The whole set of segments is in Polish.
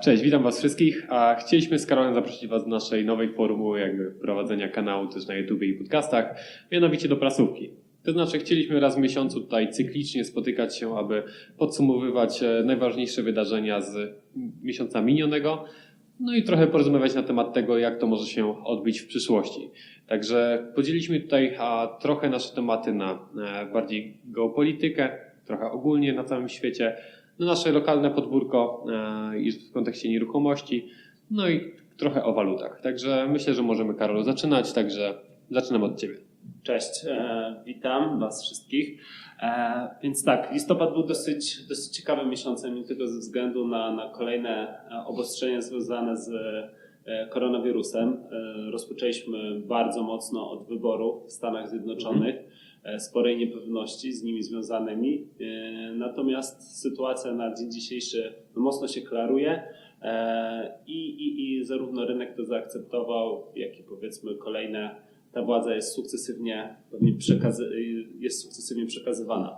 Cześć, witam Was wszystkich. A chcieliśmy z Karolem zaprosić Was do naszej nowej formuły jakby prowadzenia kanału też na YouTube i podcastach, mianowicie do prasówki. To znaczy chcieliśmy raz w miesiącu tutaj cyklicznie spotykać się, aby podsumowywać e, najważniejsze wydarzenia z miesiąca minionego, no i trochę porozmawiać na temat tego, jak to może się odbyć w przyszłości. Także podzieliliśmy tutaj trochę nasze tematy na e, bardziej geopolitykę, trochę ogólnie na całym świecie, na nasze lokalne podwórko e, i w kontekście nieruchomości, no i trochę o walutach. Także myślę, że możemy, Karolu, zaczynać, także zaczynam od Ciebie. Cześć, e, witam Was wszystkich. E, więc tak, listopad był dosyć, dosyć ciekawym miesiącem, nie tylko ze względu na, na kolejne e, obostrzenia związane z e, koronawirusem. E, rozpoczęliśmy bardzo mocno od wyborów w Stanach Zjednoczonych, e, sporej niepewności z nimi związanymi. E, natomiast sytuacja na dzień dzisiejszy no, mocno się klaruje. E, I, i, I zarówno rynek to zaakceptował, jak i powiedzmy kolejne ta władza jest sukcesywnie, jest sukcesywnie przekazywana.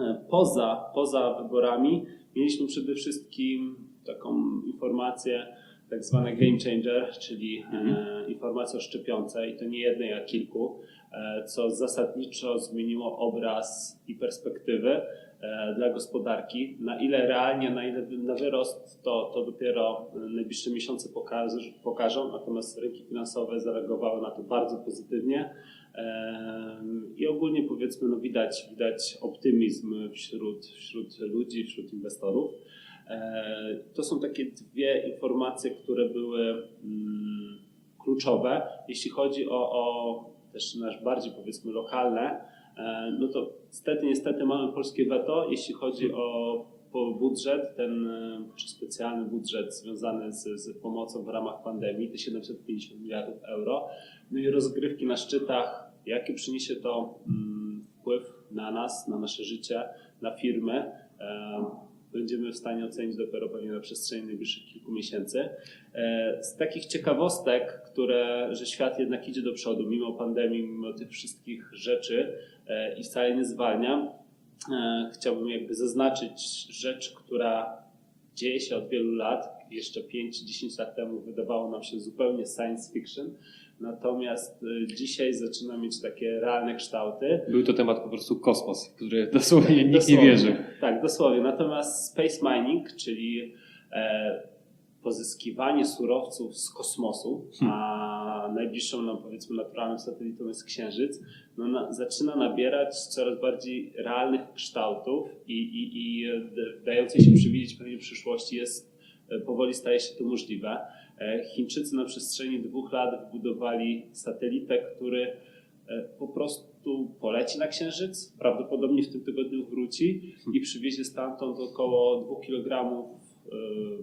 E, Poza, poza wyborami mieliśmy przede wszystkim taką informację, tak zwane game changer, czyli e, informację o szczepionce i to nie jednej, a kilku, e, co zasadniczo zmieniło obraz i perspektywy e, dla gospodarki. Na ile realnie, na ile na wyrost, to, to dopiero najbliższe miesiące pokaż, pokażą, natomiast rynki finansowe zareagowały na to bardzo pozytywnie. I ogólnie powiedzmy, no widać, widać optymizm wśród, wśród ludzi, wśród inwestorów. E, To są takie dwie informacje, które były mm, kluczowe. Jeśli chodzi o, o też nasz bardziej powiedzmy lokalne, e, no to niestety, niestety mamy polskie weto, jeśli chodzi o budżet, ten e, czy specjalny budżet związany z, z pomocą w ramach pandemii, te 750 miliardów euro. No i rozgrywki na szczytach, jaki przyniesie to mm, wpływ na nas, na nasze życie, na firmy, e, będziemy w stanie ocenić dopiero pewnie na przestrzeni najbliższych kilku miesięcy. E, Z takich ciekawostek, które, że świat jednak idzie do przodu, mimo pandemii, mimo tych wszystkich rzeczy e, i wcale nie zwalnia, e, chciałbym jakby zaznaczyć rzecz, która dzieje się od wielu lat. Jeszcze 5-10 lat temu wydawało nam się zupełnie science fiction. Natomiast e, dzisiaj zaczyna mieć takie realne kształty. Był to temat po prostu kosmos, w który dosłownie nikt nie Dosłownie. wierzy. Tak, dosłownie. Natomiast space mining, czyli e, pozyskiwanie surowców z kosmosu, a najbliższą nam powiedzmy naturalnym satelitą jest Księżyc, no, na, zaczyna nabierać coraz bardziej realnych kształtów i, i, i e, dającej się przewidzieć pewnie w przyszłości jest, powoli staje się to możliwe. E, Chińczycy na przestrzeni dwóch lat wybudowali satelitę, który e, po prostu poleci na Księżyc, prawdopodobnie w tym tygodniu wróci i przywiezie stamtąd około 2 kg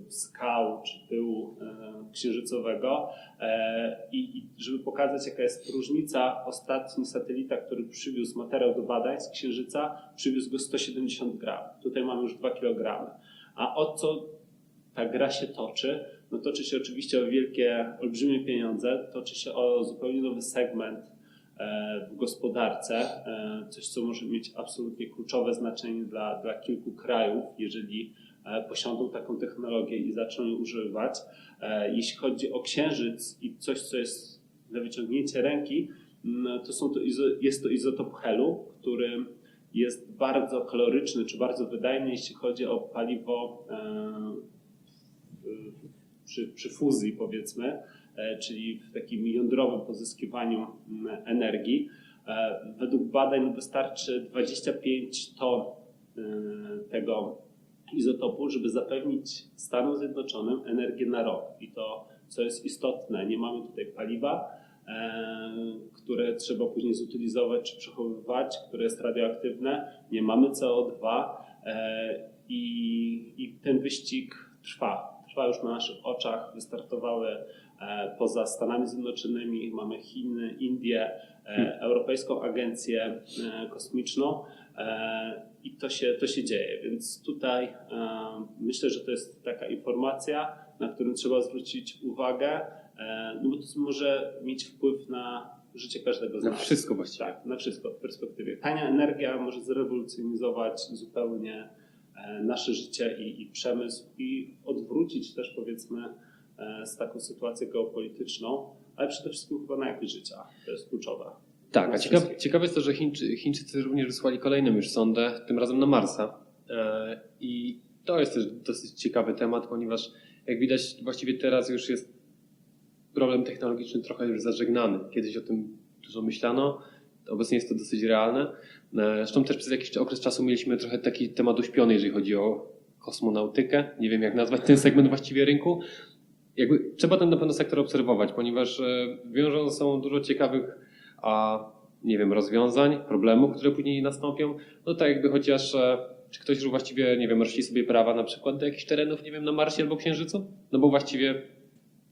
skał czy pyłu e, księżycowego. E, i żeby pokazać, jaka jest różnica, ostatni satelita, który przywiózł materiał do badań z Księżyca, przywiózł go 170 gram. Tutaj mamy już 2 kg. A o co ta gra się toczy? No toczy się oczywiście o wielkie, olbrzymie pieniądze, toczy się o zupełnie nowy segment e, w gospodarce, e, coś co może mieć absolutnie kluczowe znaczenie dla, dla kilku krajów, jeżeli e, posiądą taką technologię i zaczną ją używać. Jeśli chodzi o księżyc i coś, co jest na wyciągnięcie ręki, mm, to, są to jest to izotop helu, który jest bardzo kaloryczny czy bardzo wydajny, jeśli chodzi o paliwo przy, przy fuzji powiedzmy, e, czyli w takim jądrowym pozyskiwaniu mm, energii. E, Według badań wystarczy 25 ton e, tego izotopu, żeby zapewnić Stanom Zjednoczonym energię na rok. I to, co jest istotne, nie mamy tutaj paliwa, które trzeba później zutylizować czy przechowywać, które jest radioaktywne, nie mamy CO2 e, i, i ten wyścig trwa. Trwa już na naszych oczach. Wystartowały e, poza Stanami Zjednoczonymi, mamy Chiny, Indie, e, Europejską Agencję e, Kosmiczną i to się, to się dzieje. Więc tutaj myślę, że to jest taka informacja, na którą trzeba zwrócić uwagę, no bo to może mieć wpływ na życie każdego z Na nas. wszystko właściwie. Tak, na wszystko w perspektywie. Tania energia może zrewolucjonizować zupełnie nasze życie i, i przemysł i odwrócić też powiedzmy e, z taką sytuację geopolityczną, ale przede wszystkim chyba na jakość życia. To jest kluczowe. Tak, a ciekawe, ciekawe jest to, że Chińczy, Chińczycy również wysłali kolejną już sondę, tym razem na Marsa. E, I to jest też dosyć ciekawy temat, ponieważ jak widać właściwie teraz już jest problem technologiczny trochę już zażegnany. Kiedyś o tym dużo myślano, obecnie jest to dosyć realne. E, Zresztą też przez jakiś okres czasu mieliśmy trochę taki temat uśpiony, jeżeli chodzi o kosmonautykę. Nie wiem jak nazwać ten segment właściwie rynku. Jakby, trzeba ten na pewno sektor obserwować, ponieważ e, wiążą sobą dużo ciekawych a nie wiem, rozwiązań, problemów, które później nastąpią. No tak jakby chociaż e, czy ktoś już właściwie, nie wiem, rości sobie prawa na przykład do jakichś terenów, nie wiem, na Marsie albo Księżycu? No bo właściwie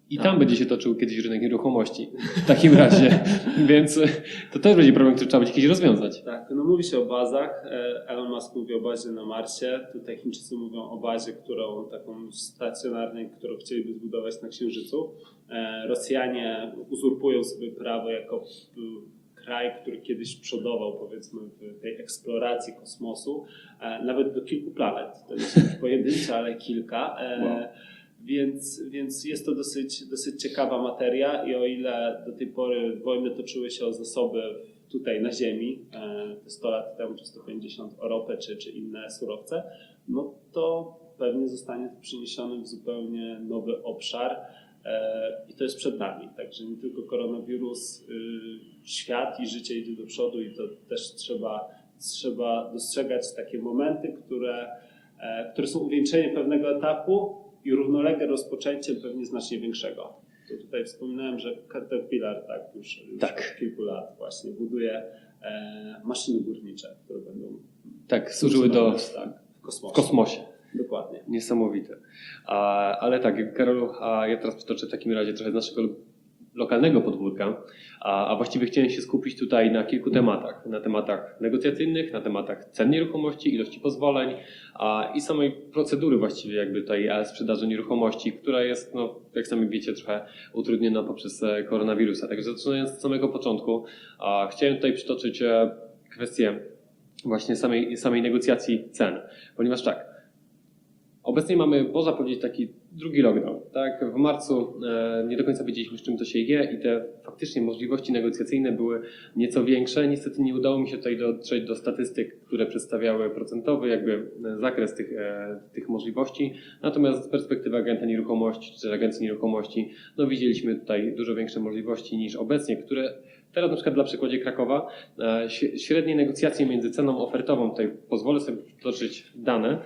i tam Tak. będzie się toczył kiedyś rynek nieruchomości. W takim razie. Więc e, to też będzie problem, który trzeba będzie kiedyś rozwiązać. Tak, no mówi się o bazach. E, Elon Musk mówi o bazie na Marsie. Tutaj Chińczycy mówią o bazie, którą taką stacjonarnej, którą chcieliby zbudować na Księżycu. E, Rosjanie uzurpują sobie prawo jako kraj, który kiedyś przodował powiedzmy w tej eksploracji kosmosu, nawet do kilku planet. To jest pojedyncze, ale kilka. Wow. Więc, więc jest to dosyć, dosyć ciekawa materia i o ile do tej pory wojny toczyły się o zasoby tutaj na Ziemi, e, te 100 lat temu czy 150 o ropę czy, czy inne surowce, no to pewnie zostanie to przeniesione w zupełnie nowy obszar e, i to jest przed nami. Także nie tylko koronawirus, y, świat i życie idzie do przodu i to też trzeba, trzeba dostrzegać takie momenty, które, e, które są uwieńczeniem pewnego etapu i równolegle rozpoczęciem pewnie znacznie większego. To tutaj wspominałem, że Caterpillar tak już, już Tak. od kilku lat właśnie buduje e, maszyny górnicze, które będą Tak, służyły do, tak, w kosmosie. w kosmosie. Dokładnie. Niesamowite. A, ale tak, Karolu, a ja teraz przytoczę w takim razie trochę z naszego lokalnego podwórka, a, a właściwie chciałem się skupić tutaj na kilku tematach. Na tematach negocjacyjnych, na tematach cen nieruchomości, ilości pozwoleń a, i samej procedury właściwie jakby tej e, sprzedaży nieruchomości, która jest, no, jak sami wiecie, trochę utrudniona poprzez e, koronawirusa. Także zaczynając od samego początku, a, chciałem tutaj przytoczyć e, kwestię właśnie samej, samej negocjacji cen, ponieważ tak, Obecnie mamy, można powiedzieć, taki drugi lockdown. Tak? W marcu e, nie do końca wiedzieliśmy, z czym to się je i te faktycznie możliwości negocjacyjne były nieco większe. Niestety nie udało mi się tutaj dotrzeć do statystyk, które przedstawiały procentowy jakby e, zakres tych, e, tych możliwości. Natomiast z perspektywy agenta nieruchomości czy agencji nieruchomości, no widzieliśmy tutaj dużo większe możliwości niż obecnie, które Teraz na przykład dla przykładzie Krakowa śre- średnie negocjacje między ceną ofertową, tutaj pozwolę sobie przytoczyć dane,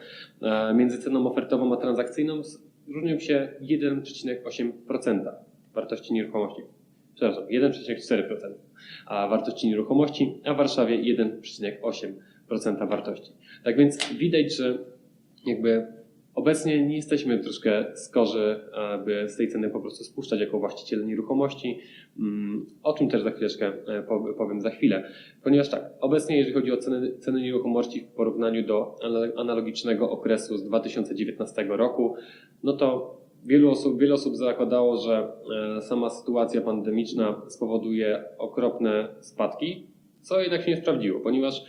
między ceną ofertową a transakcyjną różnią się 1,8% wartości nieruchomości. Przepraszam, 1,4% a wartości nieruchomości, a w Warszawie 1,8% wartości. Tak więc widać, że jakby obecnie nie jesteśmy troszkę skorzy, aby z tej ceny po prostu spuszczać jako właściciele nieruchomości. Mm, O czym też za chwileczkę e, pow- powiem za chwilę. Ponieważ tak, obecnie jeżeli chodzi o ceny, ceny nieruchomości w porównaniu do ana- analogicznego okresu z 2019 roku, no to wielu osób, wiele osób zakładało, że e, sama sytuacja pandemiczna spowoduje okropne spadki, co jednak się nie sprawdziło, ponieważ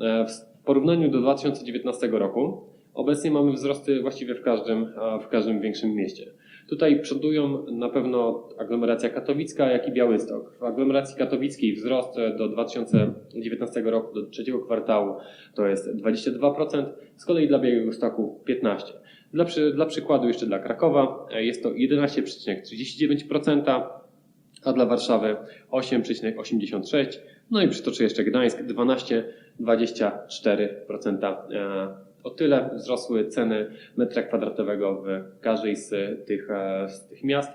e, w porównaniu do 2019 roku obecnie mamy wzrosty właściwie w każdym, w każdym większym mieście. Tutaj przodują na pewno aglomeracja katowicka, jak i Białystok. W aglomeracji katowickiej wzrost e, do 2019 roku, do trzeciego kwartału to jest 22%, z kolei dla Białegostoku 15%. Dla, przy, dla przykładu jeszcze dla Krakowa e, jest to 11,39%, a dla Warszawy 8,86%. No i przytoczę jeszcze Gdańsk 12,24%. O tyle wzrosły ceny metra kwadratowego w każdej z tych, e, z tych miast.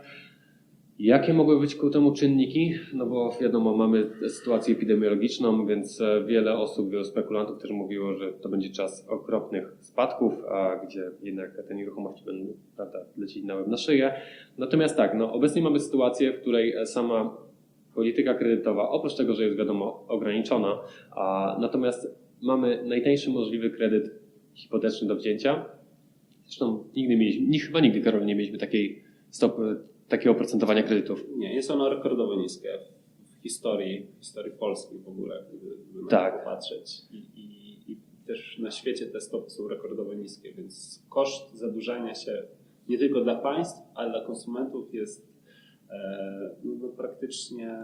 Jakie mogły być ku temu czynniki? No bo wiadomo, mamy sytuację epidemiologiczną, więc e, wiele osób, wielu spekulantów też mówiło, że to będzie czas okropnych spadków, a gdzie jednak te nieruchomości będą prawda, lecieć na łeb na szyję. Natomiast tak, no, obecnie mamy sytuację, w której e, sama polityka kredytowa, oprócz tego, że jest wiadomo ograniczona, a natomiast mamy najtańszy możliwy kredyt hipoteczny do wzięcia. Zresztą nigdy mieliśmy, chyba nigdy, Karol, nie mieliśmy takiej stop, takiego oprocentowania kredytów. Nie, jest ono rekordowo niskie w historii, w historii Polski w ogóle, gdyby, na Tak. to popatrzeć. I, i, I też na świecie te stopy są rekordowo niskie, więc koszt zadłużania się nie tylko dla państw, ale dla konsumentów jest e, no, praktycznie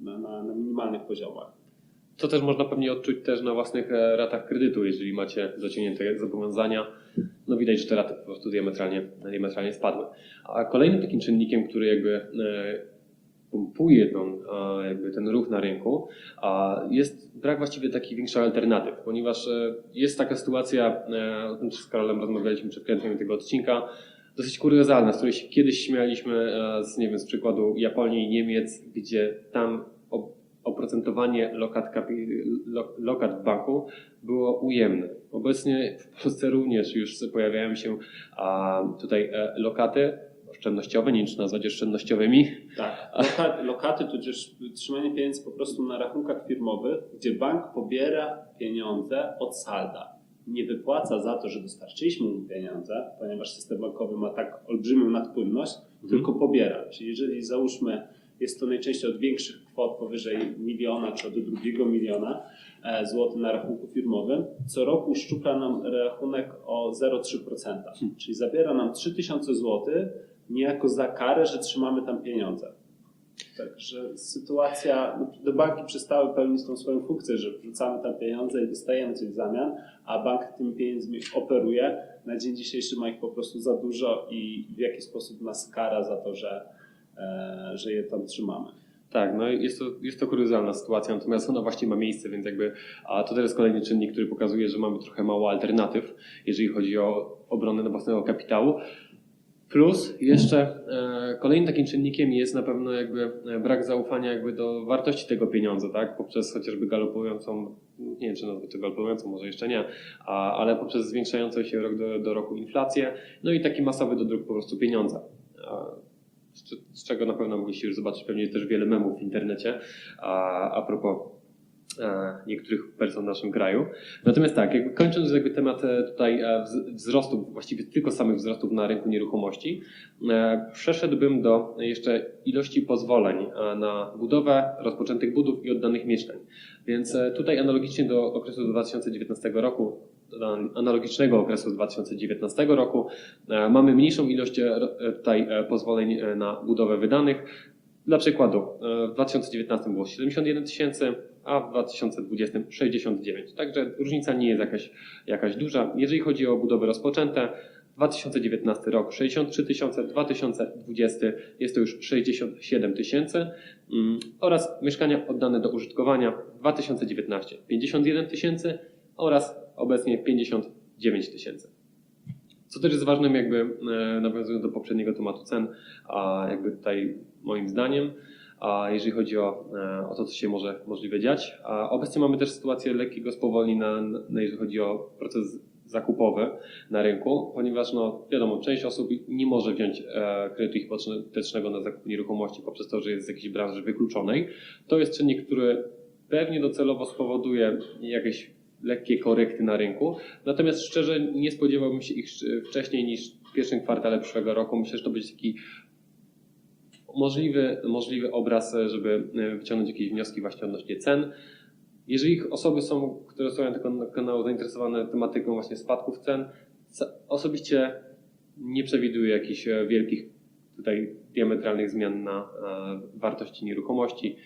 na, na, na minimalnych poziomach. To też można pewnie odczuć też na własnych e, ratach kredytu, jeżeli macie zaciągnięte zobowiązania. No widać, że te raty po prostu diametralnie, diametralnie spadły. A kolejnym takim czynnikiem, który jakby e, pompuje tą, jakby ten ruch na rynku, jest brak właściwie takich większych alternatyw, ponieważ e, jest taka sytuacja, o tym z Karolem rozmawialiśmy przed kręceniem tego odcinka, dosyć kuriozalna, z której się kiedyś śmialiśmy z, nie wiem, z przykładu Japonii i Niemiec, gdzie tam oprocentowanie lokat, lokat w banku było ujemne. Obecnie w Polsce również już pojawiają się tutaj e, lokaty oszczędnościowe, nie wiem czy nazwać oszczędnościowymi. Tak, lokaty, lokaty tudzież trzymanie pieniędzy po prostu na rachunkach firmowych, gdzie bank pobiera pieniądze od salda. Nie wypłaca za to, że dostarczyliśmy mu pieniądze, ponieważ system bankowy ma tak olbrzymią nadpłynność, mhm. tylko pobiera. Czyli jeżeli załóżmy jest to najczęściej od większych kwot powyżej miliona czy od drugiego miliona e, złotych na rachunku firmowym. Co roku szczupla nam rachunek o 0,3%, czyli zabiera nam 3000 zł niejako za karę, że trzymamy tam pieniądze. Także sytuacja, no, do banki przestały pełnić tą swoją funkcję, że wrzucamy tam pieniądze i dostajemy coś w zamian, a bank tymi pieniędzmi operuje. Na dzień dzisiejszy ma ich po prostu za dużo i w jaki sposób nas kara za to, że E, że je tam trzymamy. Tak, no jest to, jest to kuriozalna sytuacja, natomiast ona właśnie ma miejsce, więc jakby, a to też jest kolejny czynnik, który pokazuje, że mamy trochę mało alternatyw, jeżeli chodzi o obronę własnego kapitału. Plus jeszcze e, kolejnym takim czynnikiem jest na pewno jakby e, brak zaufania jakby do wartości tego pieniądza, tak? Poprzez chociażby galopującą, nie wiem czy nazwać to galopującą, może jeszcze nie, a, ale poprzez zwiększającą się rok do, do roku inflację, no i taki masowy dodruk po prostu pieniądza. Z czego na pewno mogliście już zobaczyć pewnie też wiele memów w internecie a, a propos e, niektórych person w naszym kraju. Natomiast tak, jakby kończąc jakby temat e, tutaj e, wzrostów, właściwie tylko samych wzrostów na rynku nieruchomości, przeszedłbym do jeszcze ilości pozwoleń na budowę, rozpoczętych budów i oddanych mieszkań. Więc tutaj analogicznie do okresu 2019 roku analogicznego okresu z 2019 roku. E, mamy mniejszą ilość e, tutaj e, pozwoleń na budowę wydanych. Dla przykładu, w 2019 było 71 tysięcy, a w 2020 69. Także różnica nie jest jakaś, jakaś duża. Jeżeli chodzi o budowy rozpoczęte, 2019 rok 63 tysiące, 2020 jest to już 67 tysięcy mm, oraz mieszkania oddane do użytkowania 2019 51 tysięcy oraz obecnie 59 tysięcy. Co też jest ważnym, jakby e, nawiązując do poprzedniego tematu cen, a jakby tutaj moim zdaniem, a jeżeli chodzi o, e, o to, co się może możliwe dziać. A obecnie mamy też sytuację lekkiego spowolnienia, na, jeżeli chodzi o proces zakupowy na rynku, ponieważ no, wiadomo, część osób nie może wziąć e, kredytu hipotecznego na zakup nieruchomości poprzez to, że jest z jakiejś branży wykluczonej. To jest czynnik, który pewnie docelowo spowoduje jakieś lekkie korekty na rynku. Natomiast szczerze nie spodziewałbym się ich wcześniej niż w pierwszym kwartale przyszłego roku. Myślę, że to będzie taki możliwy, możliwy obraz, żeby e, wyciągnąć jakieś wnioski właśnie odnośnie cen. Jeżeli osoby są, które są tego kanału zainteresowane tematyką właśnie spadków cen, osobiście nie przewiduję jakichś e, wielkich tutaj diametralnych zmian na e, wartości nieruchomości.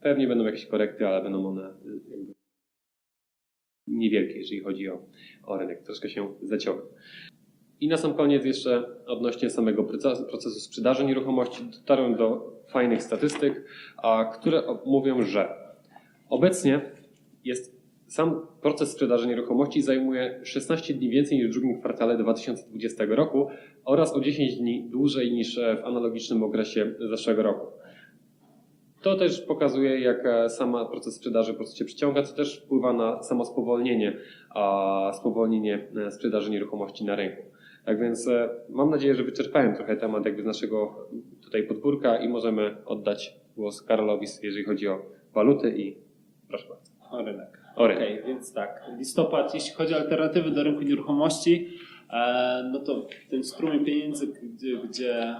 Pewnie będą jakieś korekty, ale będą one jakby niewielkie, jeżeli chodzi o, o rynek. Troszkę się zaciąłem. I na sam koniec jeszcze odnośnie samego procesu sprzedaży nieruchomości dotarłem do fajnych statystyk, które mówią, że obecnie jest sam proces sprzedaży nieruchomości zajmuje 16 dni więcej niż w drugim kwartale 2020 roku oraz o 10 dni dłużej niż w analogicznym okresie zeszłego roku. To też pokazuje, jak e, sama proces sprzedaży po prostu się przyciąga, co też wpływa na samo spowolnienie, a spowolnienie e, sprzedaży nieruchomości na rynku. Tak więc e, mam nadzieję, że wyczerpałem trochę temat jakby z naszego tutaj podwórka i możemy oddać głos Karolowi, jeżeli chodzi o waluty i proszę bardzo. O rynek. O rynek. Okay, więc tak, listopad, jeśli chodzi o alternatywy do rynku nieruchomości, no to ten strumień pieniędzy, gdzie, gdzie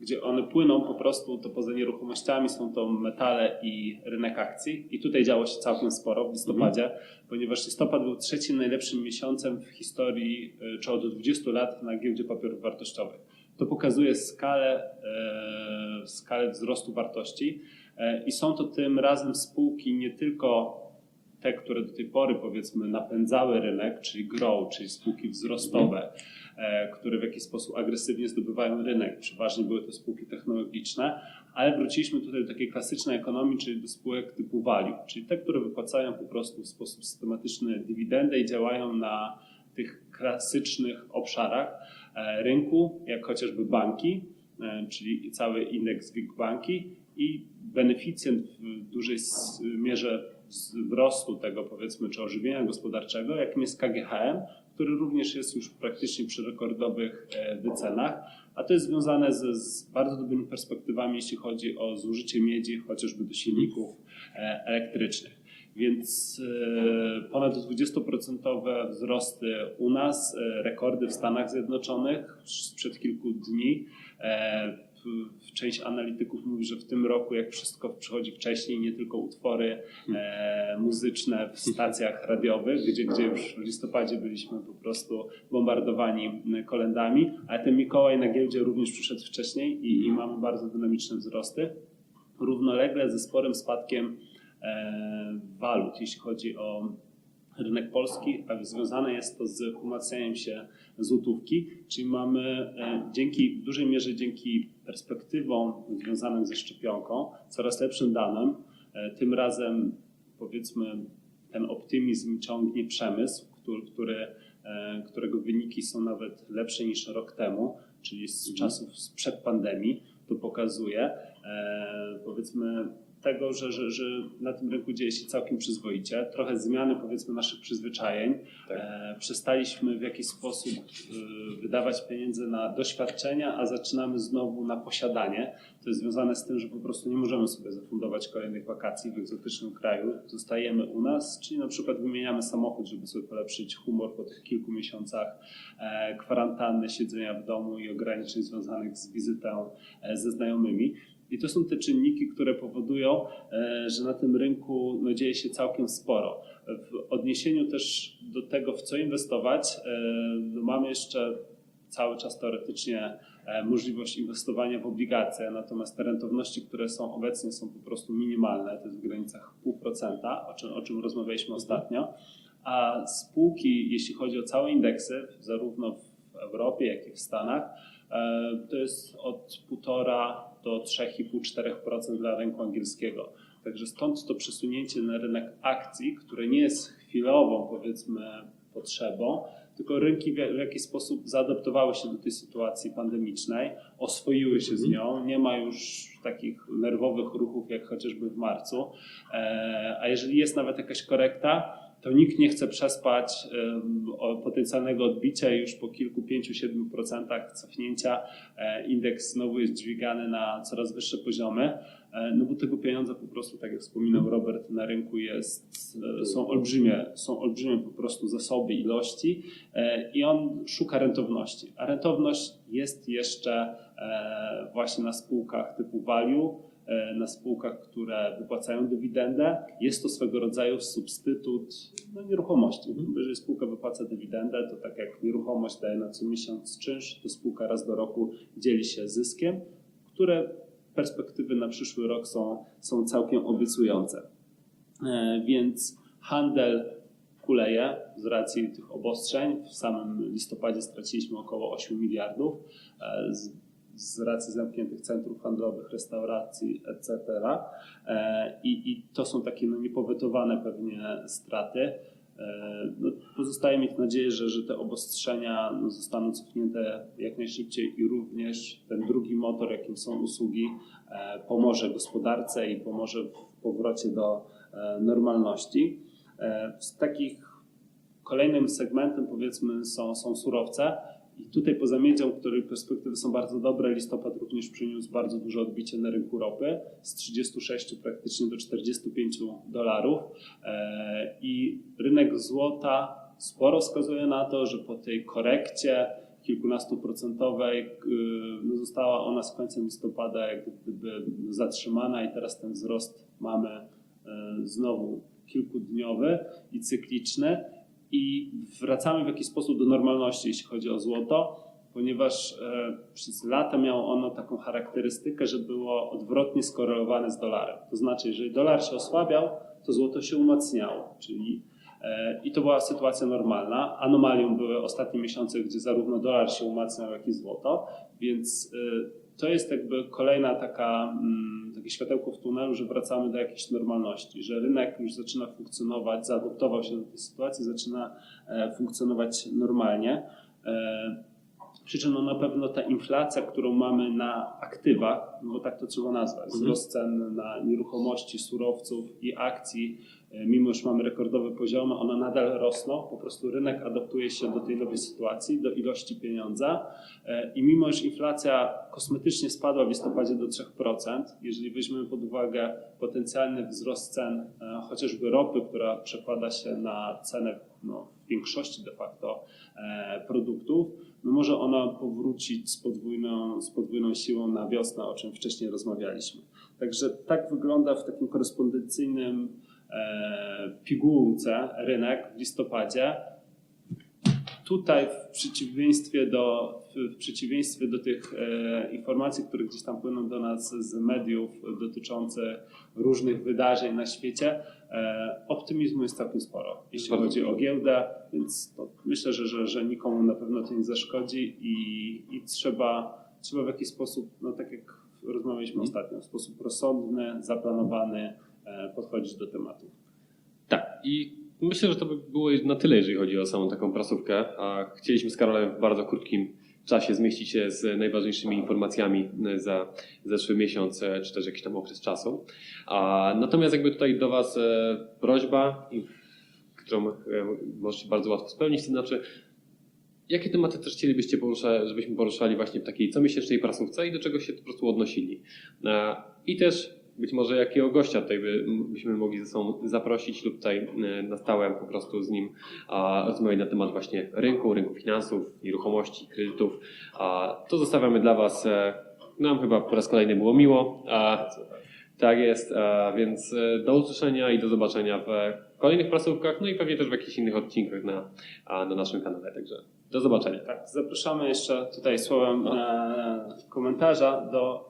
gdzie one płyną po prostu, to poza nieruchomościami są to metale i rynek akcji. I tutaj działo się całkiem sporo w listopadzie, ponieważ listopad był trzecim najlepszym miesiącem w historii, y, czy od 20 lat na giełdzie papierów wartościowych. To pokazuje skalę, e, skalę wzrostu wartości e, i są to tym razem spółki nie tylko te, które do tej pory powiedzmy napędzały rynek, czyli grow, czyli spółki wzrostowe, e, które w jakiś sposób agresywnie zdobywają rynek. Przeważnie były to spółki technologiczne, ale wróciliśmy tutaj do takiej klasycznej ekonomii, czyli do spółek typu value, czyli te, które wypłacają po prostu w sposób systematyczny dywidendę i działają na tych klasycznych obszarach e, rynku, jak chociażby banki, e, czyli cały indeks WIG banki i beneficjent w dużej mierze wzrostu tego powiedzmy, czy ożywienia gospodarczego, jakim jest KGHM, który również jest już praktycznie przy rekordowych e, wycenach, a to jest związane z, z bardzo dobrymi perspektywami, jeśli chodzi o zużycie miedzi, chociażby do silników e, elektrycznych. Więc e, ponad 20% wzrosty u nas, rekordy w Stanach Zjednoczonych sprzed kilku dni. Część analityków mówi, że w tym roku, jak wszystko przychodzi wcześniej, nie tylko utwory e, muzyczne w stacjach radiowych, gdzie, gdzie już w listopadzie byliśmy po prostu bombardowani kolendami, ale ten Mikołaj na giełdzie również przyszedł wcześniej i, i mamy bardzo dynamiczne wzrosty. Równolegle ze sporym spadkiem e, walut, jeśli chodzi o rynek polski, a związane jest to z umacnianiem się złotówki, czyli mamy e, dzięki, w dużej mierze dzięki perspektywom związanym ze szczepionką, coraz lepszym danym, e, tym razem powiedzmy ten optymizm ciągnie przemysł, który, który, e, którego wyniki są nawet lepsze niż rok temu, czyli z czasów sprzed pandemii, to pokazuje. Powiedzmy tego, że, że, że na tym rynku dzieje się całkiem przyzwoicie. Trochę zmiany powiedzmy naszych przyzwyczajeń. Tak. E, przestaliśmy w jakiś sposób e, wydawać pieniądze na doświadczenia, a zaczynamy znowu na posiadanie. To jest związane z tym, że po prostu nie możemy sobie zafundować kolejnych wakacji w egzotycznym kraju. Zostajemy u nas, czyli na przykład wymieniamy samochód, żeby sobie polepszyć humor po tych kilku miesiącach e, kwarantanny, siedzenia w domu i ograniczeń związanych z wizytą e, ze znajomymi. I to są te czynniki, które powodują, e, że na tym rynku no, dzieje się całkiem sporo. W odniesieniu też do tego, w co inwestować, no, mamy jeszcze cały czas teoretycznie możliwość inwestowania w obligacje, natomiast te rentowności, które są obecnie, są po prostu minimalne, to jest w granicach 0,5%, o czym, o czym rozmawialiśmy ostatnio. A spółki, jeśli chodzi o całe indeksy, zarówno w Europie, jak i w Stanach, e, to jest od 1,5 do 3,5-4% dla rynku angielskiego. Także stąd to przesunięcie na rynek akcji, które nie jest chwilową, powiedzmy, potrzebą, tylko rynki w jakiś sposób zaadaptowały się do tej sytuacji pandemicznej, oswoiły się z nią, nie ma już takich nerwowych ruchów jak chociażby w marcu. E, A jeżeli jest nawet jakaś korekta, to nikt nie chce przespać potencjalnego odbicia. Już po kilku, pięciu, siedmiu procentach cofnięcia e, indeks znowu jest dźwigany na coraz wyższe poziomy, no bo tego pieniądza po prostu, tak jak wspominał Robert, na rynku jest, e, są olbrzymie, są olbrzymie po prostu zasoby, ilości e, i on szuka rentowności. A rentowność jest jeszcze e, właśnie na spółkach typu value, e, na spółkach, które wypłacają dywidendę. Jest to swego rodzaju substytut no, nieruchomości. Bo Jeżeli spółka wypłaca dywidendę, to tak jak nieruchomość daje na co miesiąc czynsz, to spółka raz do roku dzieli się zyskiem, które perspektywy na przyszły rok są, są całkiem obiecujące. E, Więc handel kuleje z racji tych obostrzeń. W samym listopadzie straciliśmy około 8 miliardów e, z, z racji zamkniętych centrów handlowych, restauracji, etc. E, I, I to są takie no, niepowetowane pewnie straty. E, No, pozostaje mieć nadzieję, że, że te obostrzenia no, zostaną cofnięte jak najszybciej i również ten drugi motor, jakim są usługi, e, pomoże gospodarce i pomoże w powrocie do e, normalności. E, Z takich kolejnym segmentem powiedzmy są, są surowce. I tutaj poza miedzią, której perspektywy są bardzo dobre, listopad również przyniósł bardzo duże odbicie na rynku ropy z 36 praktycznie do 45 dolarów. E, I rynek złota sporo wskazuje na to, że po tej korekcie kilkunastu procentowej. y, No została ona z końcem listopada jak gdyby zatrzymana i teraz ten wzrost mamy y, znowu kilkudniowy i cykliczny i wracamy w jakiś sposób do normalności, jeśli chodzi o złoto, ponieważ e, przez lata miało ono taką charakterystykę, że było odwrotnie skorelowane z dolarem. To znaczy, jeżeli dolar się osłabiał, to złoto się umacniało, czyli e, i to była sytuacja normalna. Anomalią były ostatnie miesiące, gdzie zarówno dolar się umacniał, jak i złoto, więc e, to jest jakby kolejna taka, mm, takie światełko w tunelu, że wracamy do jakiejś normalności, że rynek już zaczyna funkcjonować, zaadoptował się do tej sytuacji, zaczyna e, funkcjonować normalnie. E, Przy czym no na pewno ta inflacja, którą mamy na aktywach, no bo tak to trzeba nazwać, wzrost cen na nieruchomości, surowców i akcji, mimo że mamy rekordowe poziomy, one nadal rosną. Po prostu rynek adaptuje się do tej nowej sytuacji, do ilości pieniądza. E, I mimo że inflacja kosmetycznie spadła w listopadzie do 3%, jeżeli weźmiemy pod uwagę potencjalny wzrost cen e, chociażby ropy, która przekłada się na cenę no, większości de facto e, produktów, no może ona powrócić z podwójną, z podwójną siłą na wiosnę, o czym wcześniej rozmawialiśmy. Także tak wygląda w takim korespondencyjnym e, pigułce rynek w listopadzie. Tutaj w przeciwieństwie do, w, przeciwieństwie do tych e, informacji, które gdzieś tam płyną do nas z mediów dotyczących różnych wydarzeń na świecie, e, optymizmu jest całkiem sporo, jeśli Bardzo chodzi o giełdę, więc myślę, że, że, że nikomu na pewno to nie zaszkodzi i, i trzeba, trzeba w jakiś sposób, no tak jak rozmawialiśmy ostatnio, w sposób rozsądny, zaplanowany e, podchodzić do tematu. Tak, i myślę, że to by było na tyle, jeżeli chodzi o samą taką prasówkę. A chcieliśmy z Karolem w bardzo krótkim czasie zmieścić się z najważniejszymi informacjami za zeszły miesiąc, e, czy też jakiś tam okres czasu. A, natomiast jakby tutaj do Was e, prośba, którą e, możecie bardzo łatwo spełnić, to znaczy jakie tematy też chcielibyście poruszać, żebyśmy poruszali właśnie w takiej comiesięcznej prasówce i do czego się po prostu odnosili. E, I też być może jakiego gościa tutaj by, byśmy mogli ze sobą zaprosić lub tutaj e, na stałe po prostu z nim a, rozmawiać na temat właśnie rynku, rynku finansów, nieruchomości, kredytów. A, to zostawiamy dla Was. e, Nam chyba po raz kolejny było miło. A, tak jest, a, więc e, do usłyszenia i do zobaczenia w kolejnych prasówkach, no i pewnie też w jakichś innych odcinkach na, na naszym kanale. Także do zobaczenia. Tak, zapraszamy jeszcze tutaj słowem No. e, komentarza do,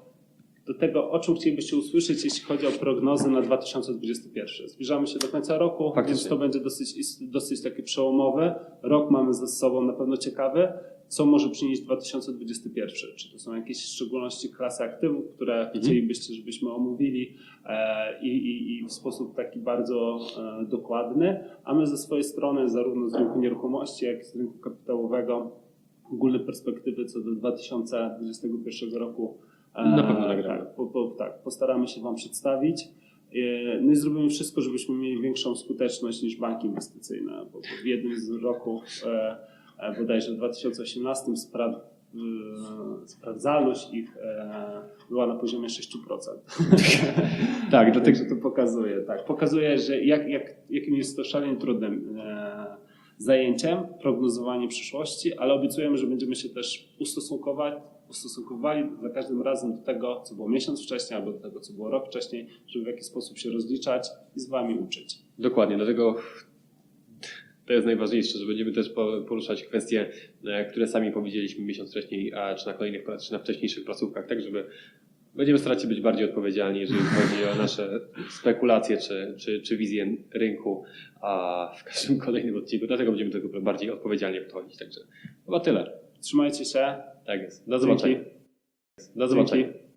do tego, o czym chcielibyście usłyszeć, jeśli chodzi o prognozy na 2021. Zbliżamy się do końca roku, Faktycznie. więc to będzie dosyć, dosyć taki przełomowy. Rok mamy ze sobą na pewno ciekawy. Co może przynieść 2021? Czy to są jakieś szczególności klasy aktywów, które chcielibyście, żebyśmy omówili e, i, i, i w sposób taki bardzo e, dokładny, a my ze swojej strony, zarówno z rynku nieruchomości, jak i z rynku kapitałowego, ogólne perspektywy co do 2021 roku. E, Na pewno nagramy. Tak, po, po, tak, postaramy się Wam przedstawić. E, No i zrobimy wszystko, żebyśmy mieli większą skuteczność niż banki inwestycyjne, bo w jednym z roku, e, e, bodajże w 2018, spra- e, sprawdzalność ich e, była na poziomie 6%. Tak, dlatego Także to pokazuje, tak. Pokazuje, że jak, jak, jakim jest to szalenie trudnym e, zajęciem, prognozowanie przyszłości, ale obiecujemy, że będziemy się też ustosunkować, ustosunkowali za każdym razem do tego, co było miesiąc wcześniej, albo do tego, co było rok wcześniej, żeby w jakiś sposób się rozliczać i z Wami uczyć. Dokładnie, dlatego to jest najważniejsze, że będziemy też po- poruszać kwestie, e, które sami powiedzieliśmy miesiąc wcześniej, a czy na kolejnych, czy na wcześniejszych placówkach, tak żeby będziemy starać się być bardziej odpowiedzialni, jeżeli chodzi o nasze spekulacje czy, czy, czy wizję rynku, a w każdym kolejnym odcinku, dlatego będziemy do tego bardziej odpowiedzialnie podchodzić. Także chyba tyle. Trzymajcie się. Tak jest. Do zobaczenia. Do zobaczenia.